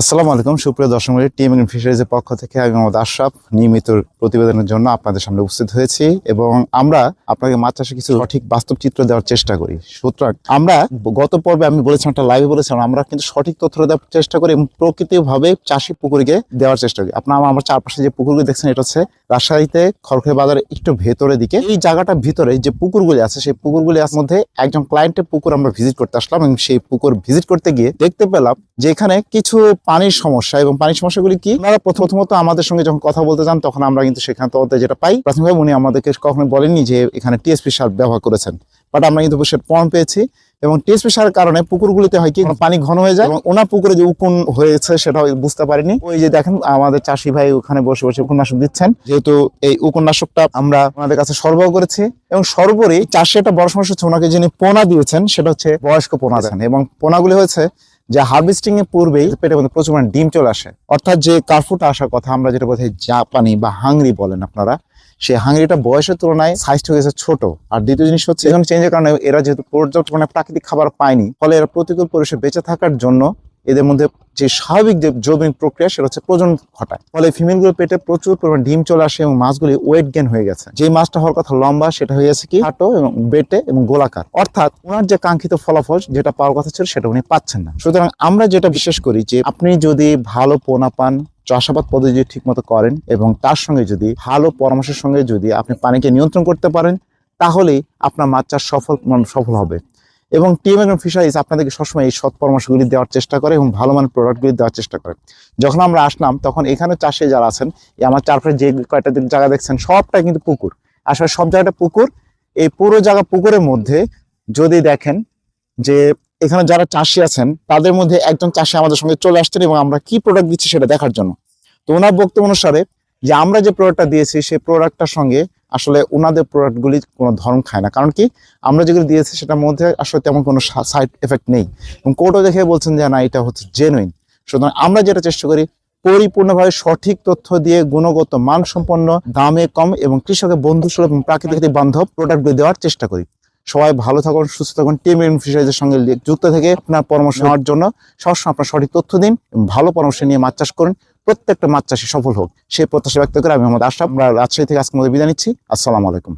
আসসালামু আলাইকুম, সুপ্রিয় দর্শক টিম এন্ড ফিশারিজের পক্ষ থেকে আমি মোহাম্মদ আশরাফ, নিয়মিত প্রতিবেদনের জন্য আপনাদের সামনে উপস্থিত হয়েছি এবং আমরা আপনাকে মাছ চাষে কিছু সঠিক বাস্তব চিত্র দেওয়ার চেষ্টা করি। সুতরাং আমরা গত পর্বে আমি বলেছিলাম, একটা লাইভে বলেছিলাম, আমরা কিন্তু সঠিক তথ্য দেওয়ার চেষ্টা করি এবং প্রকৃতিভাবে চাষি পুকুরকে দেওয়ার চেষ্টা করি। আপনারা আমার চারপাশে যে পুকুরগুলো দেখছেন, এটা হচ্ছে রাজশাহীতে খড়খড়ি বাজারে একটু ভেতরের দিকে, এই জায়গাটার ভিতরে যে পুকুরগুলি আছে, সেই পুকুরগুলি আছে মধ্যে একজন ক্লায়েন্টের পুকুর আমরা ভিজিট করতে আসলাম এবং সেই পুকুর ভিজিট করতে গিয়ে দেখতে পেলাম যে এখানে কিছু পানির সমস্যা এবং পানির সমস্যাগুলি কি? ওনারা প্রথমত আমাদের সঙ্গে যখন কথা বলতে যান, তখন আমরা কিন্তু সেখান থেকে যেটা পাই। প্রাথমিকভাবে উনি আমাদেরকে কখনো বলেননি যে এখানে টিএসপি সার ব্যবহার করেছেন। বাট আমরা কিন্তু সেটা প্রমাণ পেয়েছি। এবং টেস্ট পেশার কারণে পুকুরগুলিতে হয় কি পানি ঘন হয়ে যায়। এবং ওনার পুকুরে যে উকুন হয়েছে সেটা বুঝতে পারিনি। ওই যে দেখেন আমাদের চাষি ভাই ওখানে বসে বসে উপন্যাসক দিচ্ছেন। যেহেতু এই উপন্যাসকটা আমরা ওনাদের কাছে সরবরাহ করেছি এবং সর্বোপরি চাষে একটা বড় সমস্যা হচ্ছে ওনাকে যিনি পোনা দিয়েছেন সেটা হচ্ছে বয়স্ক পোনা দেন এবং পোনাগুলি হয়েছে যে হার্ভেস্টিং এর পূর্বেই পেটের মধ্যে প্রচুর ডিম চলে আসে। অর্থাৎ যে কার্ফুটা আসার কথা আমরা যেটা বোধহয় জাপানি বা হাংরি বলেন আপনারা, সেই হাংরিটা বয়সের তুলনায় সাইজটা হয়ে গেছে ছোট। আর দ্বিতীয় জিনিস হচ্ছে এখন চেঞ্জের কারণে এরা যেহেতু পর্যাপ্ত মানে প্রাকৃতিক খাবার পায়নি, ফলে এরা প্রতিকূল পরিবেশে বেঁচে থাকার জন্য এদের মধ্যে যে স্বাভাবিক যে জৈবিক প্রক্রিয়া সেটা হচ্ছে প্রজনন ঘটায়। ফলে ফিমেলগুলোর পেটে প্রচুর পরিমাণ ডিম চলে আসে এবং মাছগুলি ওয়েট গেন হয়ে গেছে। যে মাছটা হওয়ার কথা লম্বা, সেটা হয়ে গেছে কি? হাঁটো এবং বেটে এবং গোলাকার। অর্থাৎ ওনার যে কাঙ্ক্ষিত ফলাফল যেটা পাওয়ার কথা ছিল সেটা উনি পাচ্ছেন না। সুতরাং আমরা যেটা বিশ্বাস করি যে আপনি যদি ভালো পোনা পান, চাষাবাদ পদ্ধতি যদি ঠিকমতো করেন এবং তার সঙ্গে যদি ভালো পরামর্শের সঙ্গে যদি আপনি পানিকে নিয়ন্ত্রণ করতে পারেন, তাহলেই আপনার মাছ চাষ সফল মানে সফল হবে। এবং টিম এবং ফিশারিজ আপনাদেরকে সবসময় এই সৎ পরামর্শগুলি দেওয়ার চেষ্টা করে এবং ভালো মানের প্রোডাক্টগুলি দেওয়ার চেষ্টা করে। যখন আমরা আসলাম, তখন এখানে চাষে যারা আছেন আমার চারপাশে যে দিক জায়গা দেখছেন, সবটাই কিন্তু পুকুর। আসলে সব জায়গাটা পুকুর। এই পুরো জায়গা পুকুরের মধ্যে যদি দেখেন যে এখানে যারা চাষি আছেন, তাদের মধ্যে একজন চাষি আমাদের সঙ্গে চলে আসছেন এবং আমরা কি প্রোডাক্ট দিচ্ছি সেটা দেখার জন্য। তো ওনার বক্তব্য অনুসারে যে আমরা যে প্রোডাক্টটা দিয়েছি, সেই প্রোডাক্টটার সঙ্গে আসলে ওনাদের প্রোডাক্টগুলি কোনো ধরন খায় না। কারণ কি, আমরা যেগুলো দিয়েছি সেটার মধ্যে আসলে তেমন কোনো সাইড এফেক্ট নেই। এবং কোর্টও দেখে বলছেন যে, না, এটা হচ্ছে জেনুইন সুতরাং আমরা যেটা চেষ্টা করি, পরিপূর্ণভাবে সঠিক তথ্য দিয়ে গুণগত মানসম্পন্ন, দামে কম এবং কৃষকের বন্ধুসুলভ এবং প্রাকৃতিক বান্ধব প্রোডাক্টগুলি দেওয়ার চেষ্টা করি। সবাই ভালো থাকুন, সুস্থ থাকুন টিম এবং ফিশারিজের সঙ্গে যুক্ত থেকে আপনার পরামর্শ নেওয়ার জন্য সবসময় আপনার সঠিক তথ্য দিন ভালো পরামর্শ নিয়ে মাছ চাষ করুন। প্রত্যেকটা মাছ চাষি সফল হোক সেই প্রত্যাশা ব্যক্ত করে আমি মোহাম্মদ আশা আমরা রাজশাহী থেকে আজকে মধ্যে বিদায় নিচ্ছি। আসসালামু আলাইকুম।